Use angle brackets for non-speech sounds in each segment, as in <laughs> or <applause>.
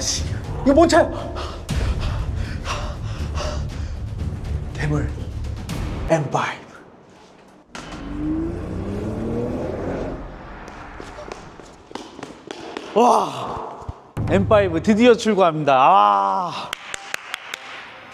씨. 이거 뭔 차야? 괴물. M5. 와. M5 드디어 출고합니다. 아.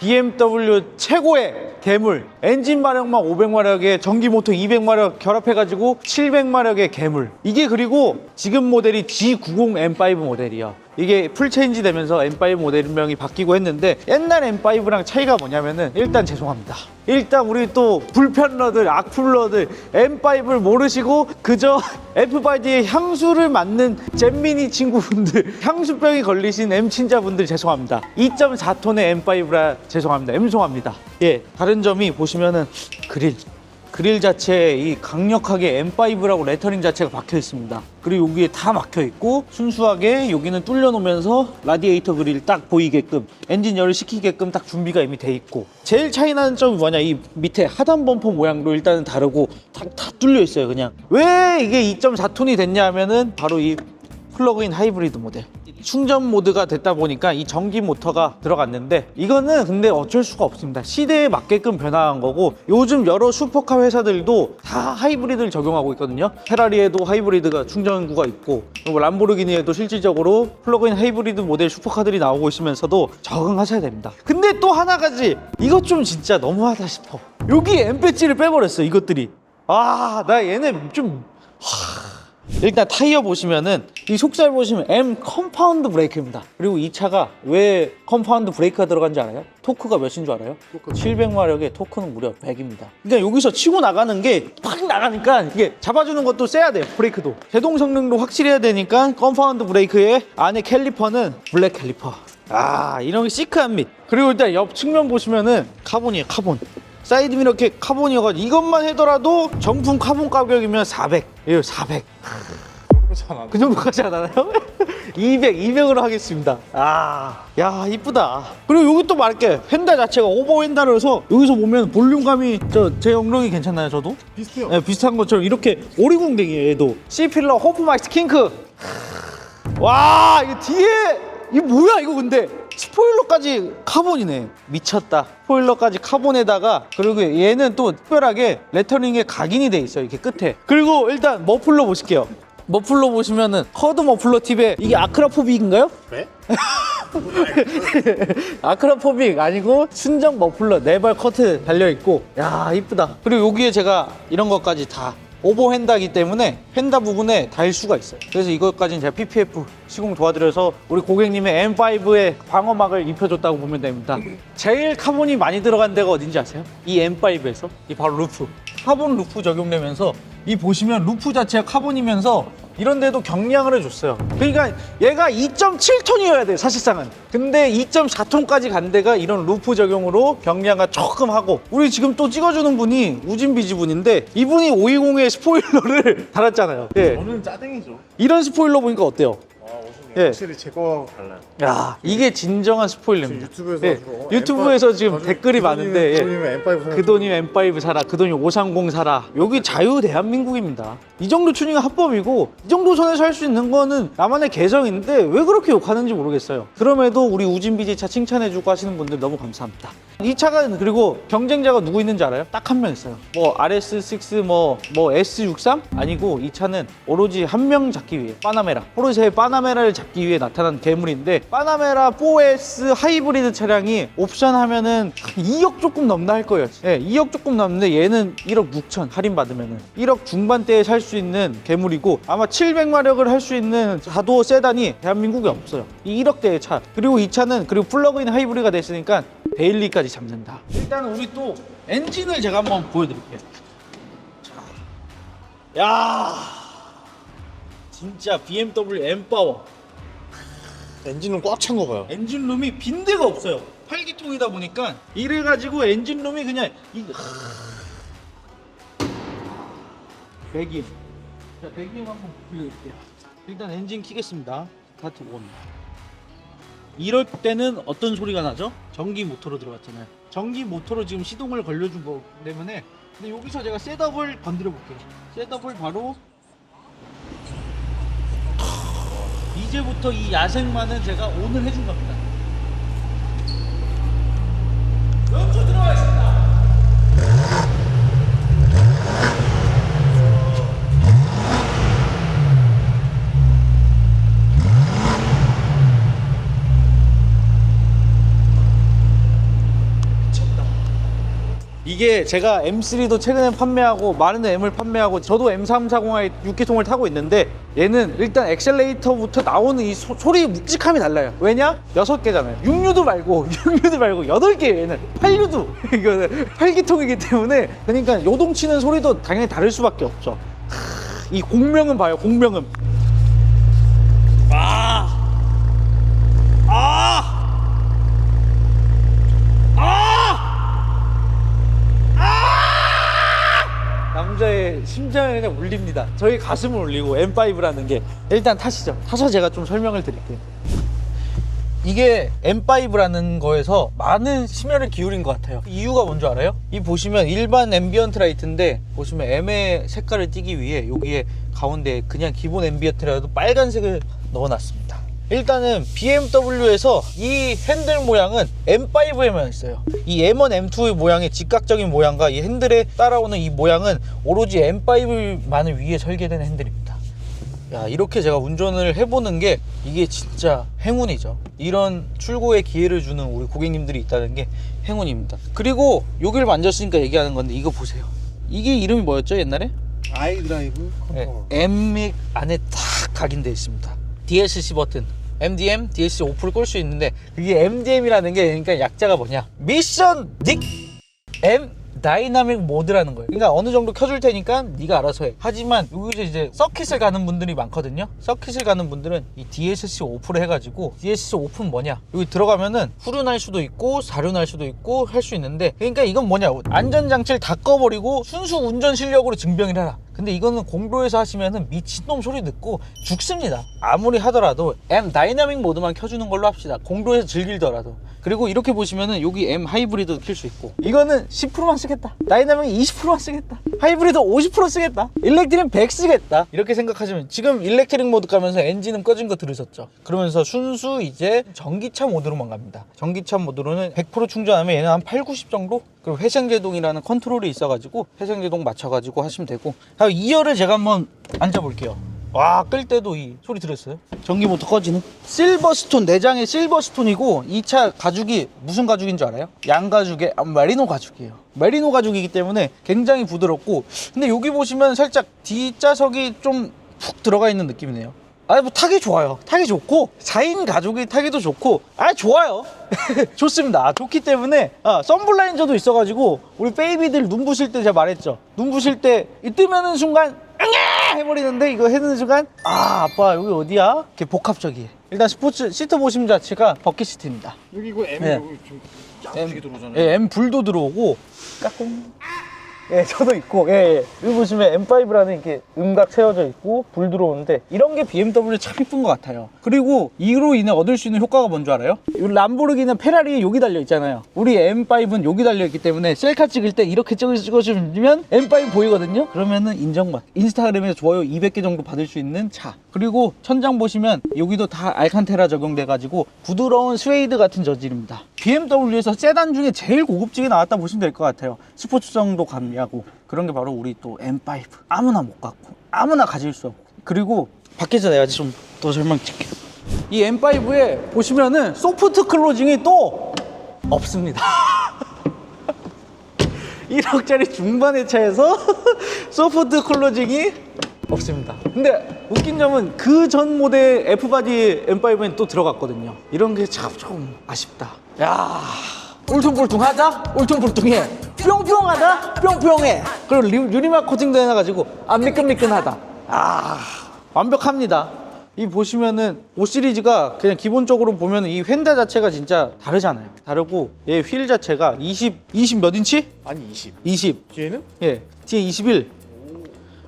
BMW 최고의 괴물 엔진 마력만 500마력에 전기 모터 200마력 결합해가지고 700마력의 괴물 이게 그리고 지금 모델이 G90 M5 모델이야 이게 풀체인지 되면서 M5 모델명이 바뀌고 했는데 옛날 M5랑 차이가 뭐냐면은 일단 죄송합니다. 일단 우리 또 불편러들 악플러들 M5를 모르시고 그저 F5의 향수를 맡는 잼미니 친구분들 <laughs> 향수병이 걸리신 M 친자분들 죄송합니다. 2.4톤의 M5라 죄송합니다. M송합니다. 예 다른 점이 보시면은 그릴 그릴 자체에 이 강력하게 M5라고 레터링 자체가 박혀 있습니다. 그리고 여기에 다 막혀 있고 순수하게 여기는 뚫려 놓으면서 라디에이터 그릴 딱 보이게끔 엔진 열을 식히게끔 딱 준비가 이미 돼 있고. 제일 차이 나는 점이 뭐냐? 이 밑에 하단 범퍼 모양도 일단은 다르고 다, 다 뚫려 있어요 그냥. 왜 이게 2.4톤이 됐냐 하면은 바로 이 플러그인 하이브리드 모델 충전 모드가 됐다 보니까 이 전기 모터가 들어갔는데 이거는 근데 어쩔 수가 없습니다. 시대에 맞게끔 변화한 거고 요즘 여러 슈퍼카 회사들도 다 하이브리드를 적용하고 있거든요. 페라리에도 하이브리드가 충전구가 있고 람보르기니에도 실질적으로 플러그인 하이브리드 모델 슈퍼카들이 나오고 있으면서도 적응하셔야 됩니다. 근데 또 하나 가지 이것 좀 진짜 너무하다 싶어. 여기 M 배지를 빼버렸어 이것들이. 아 나 얘네 좀 일단 타이어 보시면은 이 속살 보시면 M 컴파운드 브레이크입니다. 그리고 이 차가 왜 컴파운드 브레이크가 들어간지 알아요? 토크가 몇인 줄 알아요? 700마력에 토크는 무려 100입니다. 그러니까 여기서 치고 나가는 게 팍 나가니까 이게 잡아주는 것도 세야 돼요. 브레이크도. 제동 성능도 확실해야 되니까 컴파운드 브레이크의 안에 캘리퍼는 블랙 캘리퍼. 아 이런 게 시크한 밑. 그리고 일단 옆 측면 보시면은 카본이에요 카본. 사이드 미러 이렇게 카본이어가지고 이것만 해더라도 정품 카본 가격이면 400. 예, 400. 그렇잖아. 그 정도까지 안 하나요? <laughs> 200, 200으로 하겠습니다. 아, 야, 이쁘다. 그리고 여기 또 말할게. 휀다 자체가 오버 휀다라서 여기서 보면 볼륨감이 저제 엉덩이 괜찮나요, 저도? 비슷해요. 네, 비슷한 것처럼 이렇게 오리궁뎅이에요, 얘도. C필러 호프마이스트 킹크. 와, 이거 뒤에 이거 뭐야, 이거 근데. 스포일러까지 카본이네. 미쳤다. 스포일러까지 카본에다가 그리고 얘는 또 특별하게 레터링에 각인이 돼 있어요. 이렇게 끝에. 그리고 일단 머플러 보실게요. 머플러 보시면은 커드 머플러 팁에 이게 아크라포빅인가요? 네? <laughs> 아크라포빅 아니고 순정 머플러 네발 커트 달려 있고 야 이쁘다 그리고 여기에 제가 이런 것까지 다 오버 휀다기 때문에 휀다 부분에 달 수가 있어요. 그래서 이것까지는 제가 PPF 시공 도와드려서 우리 고객님의 M5에 방어막을 입혀줬다고 보면 됩니다. 제일 카본이 많이 들어간 데가 어딘지 아세요? 이 M5에서? 이 바로 루프. 카본 루프 적용되면서 이 보시면 루프 자체가 카본이면서 이런 데도 경량을 해줬어요. 그러니까 얘가 2.7톤이어야 돼 사실상은. 근데 2.4톤까지 간 데가 이런 루프 적용으로 경량화 조금 하고 우리 지금 또 찍어주는 분이 우진비지 분인데 이분이 520에 스포일러를 <laughs> 달았잖아요. 예. 저는 짜증이죠. 이런 스포일러 보니까 어때요? 아. 예. 확실히 제거하고 달라요. 야 이게 진정한 스포일러입니다. 유튜브에서 예. 어, 유튜브에서 M5 지금 댓글이 그 많은데 예. 그 돈이면 M5 사는 그 돈이면 M5 사라, 그 돈이 530 사라. 여기 자유 대한민국입니다. 이 정도 튜닝은 합법이고 이 정도 선에서 할 수 있는 거는 나만의 개성인데 왜 그렇게 욕하는지 모르겠어요. 그럼에도 우리 우진비지 차 칭찬해주고 하시는 분들 너무 감사합니다. 이 차가 그리고 경쟁자가 누구 있는지 알아요? 딱 한 명 있어요. 뭐 RS6, 뭐, 뭐 S63 아니고 이 차는 오로지 한 명 잡기 위해 파나메라, 포르쉐의 파나메라를 잡기 위해 나타난 괴물인데 파나메라 4S 하이브리드 차량이 옵션 하면은 2억 조금 넘나 할 거예요. 예, 2억 조금 넘는데 얘는 1억 6천 할인 받으면은 1억 중반대에 살 수 있는 괴물이고 아마 700마력을 할 수 있는 자도 세단이 대한민국에 없어요. 이 1억대의 차. 그리고 이 차는 그리고 플러그인 하이브리드가 됐으니까 데일리까지 잡는다. 일단 우리 또 엔진을 제가 한번 보여드릴게요. 자. 야, 진짜 BMW M 파워. 엔진은 꽉 찬 거 봐요. 엔진룸이 빈대가 없어요. 8기통이다 보니까 이래가지고 엔진룸이 그냥 이 배기음. 자 배기음 한번 빌려드릴게요. 일단 엔진 키겠습니다. 스타트 온. 이럴 때는 어떤 소리가 나죠? 전기 모터로 들어갔잖아요. 전기 모터로 지금 시동을 걸려준 거 때문에 근데 여기서 제가 셋업을 건드려 볼게요. 셋업을 바로 이 이제부터 이 야생마는 제가 오늘 해준 겁니다. 연주 들어가겠습니다. 미쳤다. 이게 제가 M3도 최근에 판매하고 많은 M을 판매하고 저도 M340i 6기통을 타고 있는데 얘는 일단 엑셀레이터부터 나오는 이 소, 소리 묵직함이 달라요. 왜냐? 6개잖아요. 6류도 말고 <laughs> 6류도 말고 8개예요 얘는. 8류도. <laughs> 이거는 8기통이기 때문에 그러니까 요동치는 소리도 당연히 다를 수밖에 없죠. 하, 이 공명은 봐요 공명은 아! 아! 남자의 심장에 그냥 울립니다. 저희 가슴을 울리고 M5라는 게 일단 타시죠. 타서 제가 좀 설명을 드릴게요. 이게 M5라는 거에서 많은 심혈을 기울인 것 같아요. 이유가 뭔지 알아요? 이 보시면 일반 앰비언트 라이트인데 보시면 M의 색깔을 띠기 위해 여기에 가운데 그냥 기본 앰비언트라도 빨간색을 넣어놨습니다. 일단은 BMW에서 이 핸들 모양은 M5에만 있어요. 이 M1, M2의 모양의 직각적인 모양과 이 핸들에 따라오는 이 모양은 오로지 M5만을 위해 설계된 핸들입니다. 야 이렇게 제가 운전을 해보는 게 이게 진짜 행운이죠 이런 출고의 기회를 주는 우리 고객님들이 있다는 게 행운입니다 그리고 여기를 만졌으니까 얘기하는 건데 이거 보세요 이게 이름이 뭐였죠 옛날에? 아이드라이브 네, 컨트롤. M믹 안에 딱 각인되어 있습니다 DSC 버튼 MDM, DSC 오프를 끌수 있는데 그게 MDM이라는 게 그러니까 약자가 뭐냐 미션 닉 M 다이나믹 모드라는 거예요. 그러니까 어느 정도 켜줄 테니까 네가 알아서 해. 하지만 여기서 이제 서킷을 가는 분들이 많거든요. 서킷을 가는 분들은 이 DSC 오프를 해가지고 DSC 오프는 뭐냐? 여기 들어가면은 후륜할 수도 있고 사륜할 수도 있고 할 수 있는데 그러니까 이건 뭐냐? 안전장치를 다 꺼버리고 순수 운전 실력으로 증명을 해라. 근데 이거는 공도에서 하시면은 미친놈 소리 듣고 죽습니다. 아무리 하더라도 M 다이나믹 모드만 켜주는 걸로 합시다. 공도에서 즐길더라도. 그리고 이렇게 보시면은 여기 M 하이브리드 킬수 있고 이거는 10%만 쓰겠다. 다이나믹 20%만 쓰겠다. 하이브리드 50% 쓰겠다. 일렉트릭 100 쓰겠다. 이렇게 생각하시면 지금 일렉트릭 모드 가면서 엔진은 꺼진 거 들으셨죠? 그러면서 순수 이제 전기차 모드로만 갑니다. 전기차 모드로는 100% 충전하면 얘는 한 8, 90 정도? 그리고 회생제동이라는 컨트롤이 있어가지고 회생제동 맞춰가지고 하시면 되고. 2열을 제가 한번 앉아볼게요. 와 끌 때도 이 소리 들었어요? 전기 모터 꺼지는? 실버스톤 내장의 실버스톤이고 이 차 가죽이 무슨 가죽인 줄 알아요? 양가죽의 아, 메리노 가죽이에요. 메리노 가죽이기 때문에 굉장히 부드럽고. 근데 여기 보시면 살짝 뒷좌석이 좀 푹 들어가 있는 느낌이네요 아니 뭐 타기 좋아요 타기 좋고 4인 가족이 타기도 좋고 아 좋아요 <laughs> 좋습니다 아, 좋기 때문에 아, 썬블라인저도 있어가지고 우리 베이비들 눈 부실 때 제가 말했죠 눈 부실 때 이 뜨면은 순간 해버리는데 이거 해는 순간 아 아빠 여기 어디야? 이렇게 복합적이에요 일단 스포츠 시트 보시면 자체가 버킷 시트입니다 여기 이거 M 네. 여기 좀 야무지게 들어오잖아요. 예, M 불도 들어오고 까꿍. 예, 저도 있고, 예, 예. 여기 보시면 M5라는 이렇게 음각 세워져 있고, 불 들어오는데, 이런 게 BMW 참 이쁜 것 같아요. 그리고 이로 인해 얻을 수 있는 효과가 뭔 줄 알아요? 이 람보르기는 페라리에 여기 달려 있잖아요. 우리 M5는 여기 달려 있기 때문에 셀카 찍을 때 이렇게 찍어- 찍어주면 M5 보이거든요? 그러면은 인정받. 인스타그램에 좋아요 200개 정도 받을 수 있는 차. 그리고 천장 보시면 여기도 다 알칸테라 적용돼가지고 부드러운 스웨이드 같은 저질입니다. BMW에서 세단 중에 제일 고급지게 나왔다 보시면 될 것 같아요. 스포츠성도 가미 하고 그런 게 바로 우리 또 M5. 아무나 못 갖고 아무나 가질 수 없고 그리고 밖에서 내가 좀 더 설명 드릴게요. 이 M5에 보시면은 소프트 클로징이 또 없습니다. <laughs> 1억짜리 중반의 차에서 <laughs> 소프트 클로징이 없습니다. 근데 웃긴 점은 그 전 모델 F바디 M5엔 또 들어갔거든요. 이런 게 참 좀 아쉽다. 야 울퉁불퉁하다? 울퉁불퉁해. 뿅뿅하다? 뿅뿅해. 그리고 리- 유리막 코팅도 해놔가지고 안 미끈미끈하다. 아 완벽합니다. 이 보시면은 5 시리즈가 그냥 기본적으로 보면 이 휀다 자체가 진짜 다르잖아요. 다르고 얘 휠 자체가 20, 20 몇 인치? 아니 20. 20. 뒤에는 예, 뒤에 21.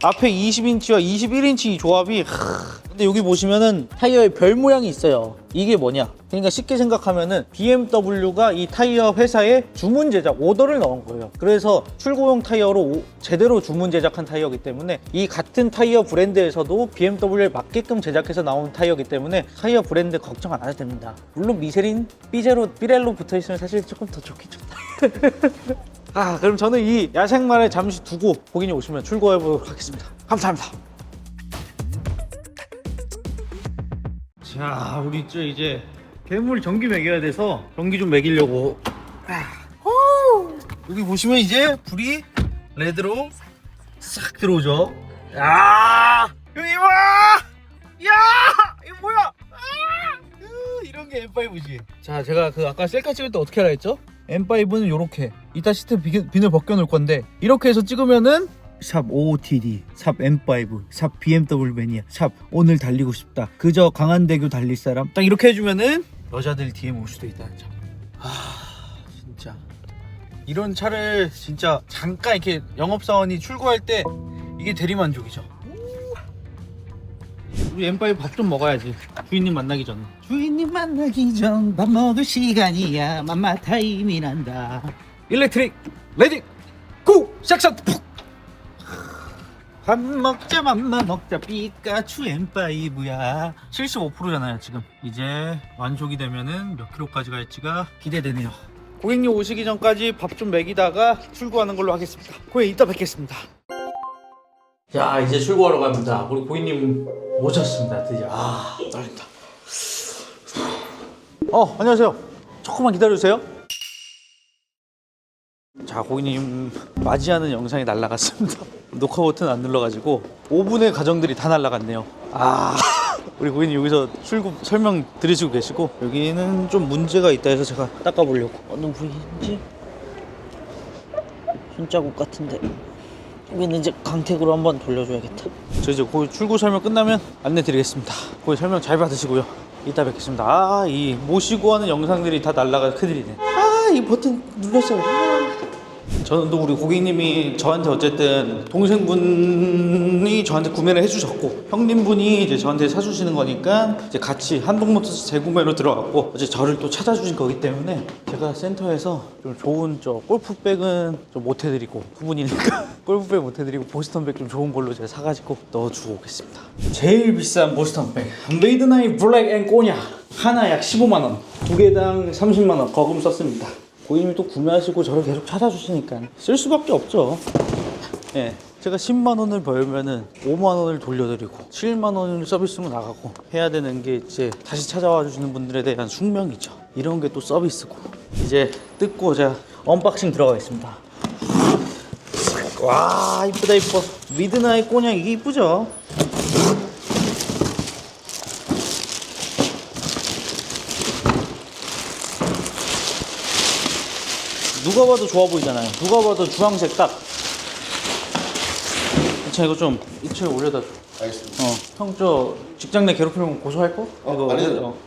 앞에 20인치와 21인치 이 조합이 하, 근데 여기 보시면은 타이어에 별 모양이 있어요. 이게 뭐냐? 그러니까 쉽게 생각하면은 BMW가 이 타이어 회사에 주문 제작 오더를 넣은 거예요. 그래서 출고용 타이어로 오- 제대로 주문 제작한 타이어이기 때문에 이 같은 타이어 브랜드에서도 BMW에 맞게끔 제작해서 나온 타이어이기 때문에 타이어 브랜드 걱정 안 하셔도 됩니다. 물론 미쉐린, 삐제로, 삐렐로 붙어 있으면 사실 조금 더 좋다. <laughs> 아, 그럼 저는 이 야생마를 잠시 두고 고객님 오시면 출고해 보도록 하겠습니다. 감사합니다. 자, 우리 저 이제 괴물 전기 매겨야 돼서 전기 좀 매기려고. 아, 호! 여기 보시면 이제 불이 레드로 싹 들어오죠. 야, 여기 와, 야, 이거 뭐야? 아, 으, 이런 게 M5지. 자, 제가 그 아까 셀카 찍을 때 어떻게 하라 했죠? M5는 이렇게 이따 시트 비- 비늘 벗겨 놓을 건데 이렇게 해서 찍으면은 샵 OOTD, 샵 M5, 샵 BMW 매니아, 샵 오늘 달리고 싶다. 그저 강한대교 달릴 사람. 딱 이렇게 해주면은 여자들 DM 올 수도 있다는 점. 아 진짜 이런 차를 진짜 잠깐 이렇게 영업사원이 출고할 때 이게 대리만족이죠. 우리 M5 밥좀 먹어야지. 주인님 만나기 전에. 주인님 만나기 전 밥 먹을 시간이야 맘마 타임이란다 일렉트릭 레디 고 샥샥 푹. 밥 먹자 맘마 먹자. 피카츄 M5야. 75%잖아요 지금. 이제 완속이 되면은 몇 킬로까지 갈지가 기대되네요. 고객님 오시기 전까지 밥 좀 먹이다가 출고하는 걸로 하겠습니다. 고객님 이따 뵙겠습니다. 자 이제 출고하러 갑니다. 우리 고객님 오셨습니다. 드디어. 아 떨린다. 어 안녕하세요. 조금만 기다려주세요 자 고객님 맞이하는 영상이 날라갔습니다. <laughs> 녹화 버튼 안 눌러가지고 5분의 가정들이 다 날라갔네요. 아 <laughs> 우리 고객님 여기서 출고 설명 들으시고 계시고 여기는 좀 문제가 있다 해서 제가 닦아보려고. 어느 부위인지? 손자국 같은데. 여기는 이제 강택으로 한번 돌려줘야겠다. 저 이제 고 출고 설명 끝나면 안내 드리겠습니다. 고객 설명 잘 받으시고요. 이따 뵙겠습니다. 아 이 모시고 하는 영상들이 다 날라가 큰일이네. 아 이 버튼 눌렀어요. 아. 저는 또 우리 고객님이 저한테 어쨌든 동생분이 저한테 구매를 해주셨고 형님분이 이제 저한테 사주시는 거니까 이제 같이 한동모터스 재구매로 들어갔고 어제 저를 또 찾아주신 거기 때문에 제가 센터에서 좀 좋은 저 골프백은 좀 못 해드리고 후분이니까 <laughs> 골프백 못 해드리고 보스턴백 좀 좋은 걸로 제가 사가지고 넣어주고 오겠습니다. 제일 비싼 보스턴백 메이드나이 블랙 앤 꼬냐 하나 약 15만 원 두 개당 30만 원 거금 썼습니다 고객님이 또 구매하시고 저를 계속 찾아주시니까 쓸 수밖에 없죠. 예. 제가 10만 원을 벌면은 5만 원을 돌려드리고 7만 원을 서비스로 나가고 해야 되는 게 이제 다시 찾아와 주시는 분들에 대한 숙명이죠. 이런 게 또 서비스고 이제 뜯고 제가 언박싱 들어가겠습니다. 와 이쁘다 이뻐 미드나잇 꼬냥 이게 이쁘죠? 누가 봐도 좋아 보이잖아요. 누가 봐도 주황색 딱. 자 이거 좀 이틀 올려다 줘. 알겠습니다. 어, 형 저 직장 내 괴롭히면 고소할 거? 어, 돼.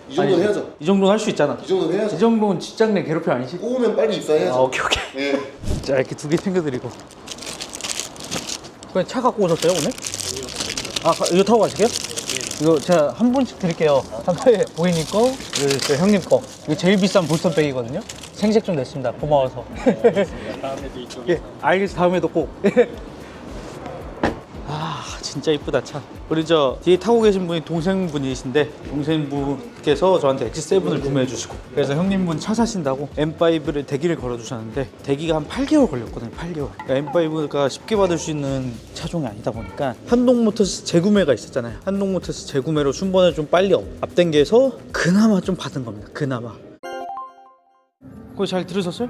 이 정도는 해야죠. 이 정도는 할 수 있잖아. 이 정도는 이 해야죠. 정도는 직장 내 괴롭힘 아니지? 꼬우면 빨리 아, 입사해야죠. 오케이 오케이. 예. 자 이렇게 두 개 챙겨드리고. 그냥 차 갖고 오셨어요 오늘? 아 가- 이거 타고 가실게요? 이거 제가 한 분씩 드릴게요. 한번에 고객님 거, 그리고 저 형님 거. 이거 제일 비싼 보스턴백이거든요. 생색 좀 냈습니다. 고마워서. 다음에도 이쪽. 예, 알겠어. 다음에도 꼭. 아 진짜 이쁘다 차. 우리 저 뒤에 타고 계신 분이 동생분이신데 동생분께서 저한테 X7을 구매해 주시고 그래서 형님분 차 사신다고 M5를 대기를 걸어 주셨는데 대기가 한 8개월 걸렸거든요 8개월. 그러니까 M5가 쉽게 받을 수 있는 차종이 아니다 보니까 한동모터스 재구매가 있었잖아요. 한동모터스 재구매로 순번을 좀 빨리 앞당겨서 그나마 좀 받은 겁니다 그나마. 그거 잘 들으셨어요?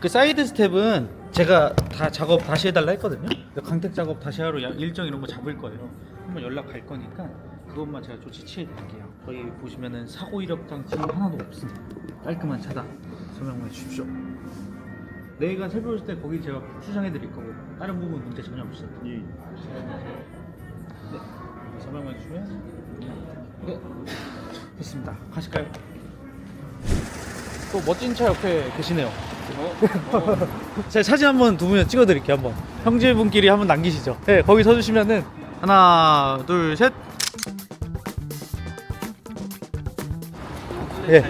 그 사이드 스텝은 제가 다 작업 다시 해달라 했거든요. 그 강택 작업 다시 하러 야- 일정 이런 거 잡을 거예요. 한번 연락 갈 거니까 그것만 제가 조치 취해 드릴게요. 저희 보시면은 사고 이력 장치 하나도 없습니다. 깔끔한 차다. 설명해 주십시오. 내가 살펴볼 때 거기 제가 수정해 드릴 거고 다른 부분 문제 전혀 없어요. 예. 네. 설명해 주시면 네. 됐습니다. 가실까요? 또 멋진 차 옆에 계시네요. 어? 제가 사진 한번 두 분이 찍어드릴게요 한번. 형제분끼리 한번 남기시죠. 네 거기 서주시면은 하나 둘셋. 예.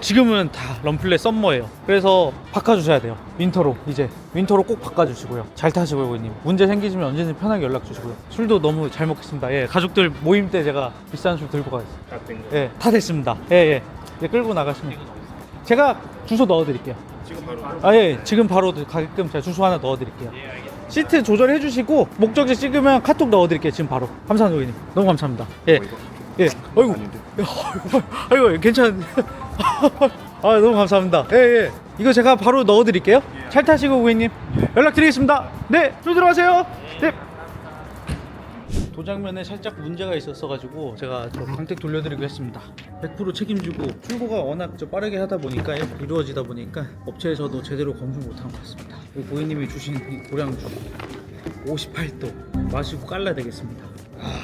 지금은 다 럼플레 썸머예요. 그래서 바꿔주셔야 돼요. 윈터로 이제. 윈터로 꼭 바꿔주시고요. 잘 타시고요 고객님. 문제 생기시면 언제든지 편하게 연락 주시고요. 술도 너무 잘 먹겠습니다. 예 가족들 모임 때 제가 비싼 술 들고 가겠습니다. 예다 예, 됐습니다. 예예. 예. 예, 끌고 나가시면. 제가 주소 넣어드릴게요. 지금 바로? 아 예, 지금 바로 가게끔 제가 주소 하나 넣어드릴게요. 시트 조절해 주시고 목적지 찍으면 카톡 넣어드릴게요. 지금 바로. 감사합니다, 고객님. 너무 감사합니다. 예. 예. 아이고. <laughs> 아이고, 아이고, 괜찮은데. <laughs> 아, 너무 감사합니다. 예, 예. 이거 제가 바로 넣어드릴게요. 잘 타시고, 고객님. 연락드리겠습니다. 네, 좀 들어가세요. 네. 도장면에 살짝 문제가 있었어가지고 제가 저 광택 돌려드리고 했습니다. 100% 책임지고 출고가 워낙 저 빠르게 하다 보니까 이루어지다 보니까 업체에서도 제대로 검증 못한 것 같습니다. 고객님이 주신 이 고량주 58도 마시고 깔라야 되겠습니다. 아,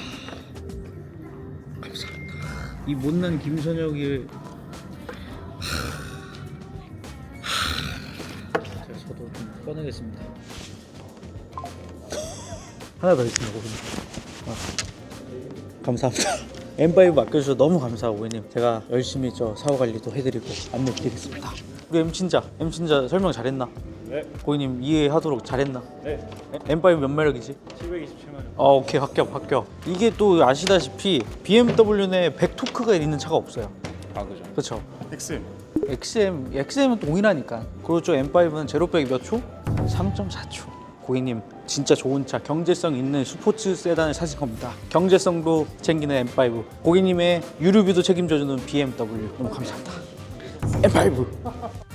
감사합니다. 이 못난 김선혁이 제가 저도 좀 꺼내겠습니다. 하나 더 있습니다, 고객님. 아, 감사합니다. <laughs> M5 맡겨주셔서 너무 감사하고 고객님 제가 열심히 저 사후 관리도 해드리고 안내 드리겠습니다. 우리 M 친자, M 친자 설명 잘했나? 네. 고객님 이해하도록 잘했나? 네. M5 몇 마력이지? 727마력. 아 오케이 합격 합격. 이게 또 아시다시피 BMW는 100토크가 있는 차가 없어요. 아 그죠. 그렇죠. 엑스 XM, XM은 동일하니까. 그리고 저 M5는 제로백이 몇 초? 3.4초. 고객님 진짜 좋은 차, 경제성 있는 스포츠 세단을 사신 겁니다. 경제성도 챙기는 M5. 고객님의 유류비도 책임져주는 BMW. 너무 감사합니다. M5.